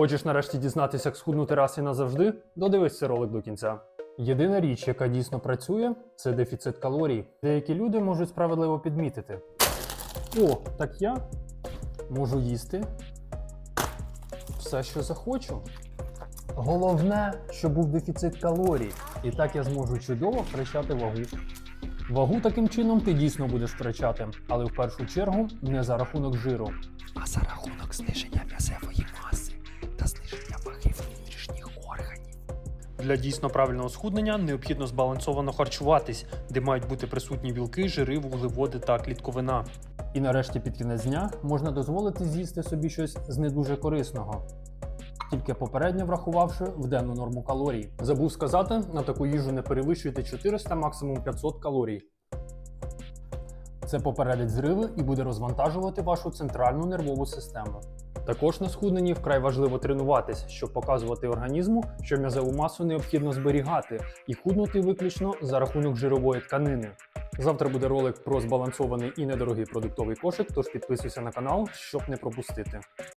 Хочеш нарешті дізнатися, як схуднути раз і назавжди? Додивись цей ролик до кінця. Єдина річ, яка дійсно працює, це дефіцит калорій. Деякі люди можуть справедливо підмітити. О, так я можу їсти все, що захочу. Головне, щоб був дефіцит калорій, і так я зможу чудово втрачати вагу. Вагу таким чином ти дійсно будеш втрачати, але в першу чергу не за рахунок жиру. а за рахунок зниження м'язевої маси Для дійсно правильного схуднення необхідно збалансовано харчуватись, де мають бути присутні білки, жири, вуглеводи та клітковина. І нарешті під кінець дня можна дозволити з'їсти собі щось з не дуже корисного. Тільки попередньо врахувавши в денну норму калорій. Забув сказати, на таку їжу не перевищуйте 400, максимум 500 калорій. Це попередить зриви і буде розвантажувати вашу центральну нервову систему. Також на схудненні вкрай важливо тренуватись, щоб показувати організму, що м'язову масу необхідно зберігати і худнути виключно за рахунок жирової тканини. Завтра буде ролик про збалансований і недорогий продуктовий кошик, тож підписуйся на канал, щоб не пропустити.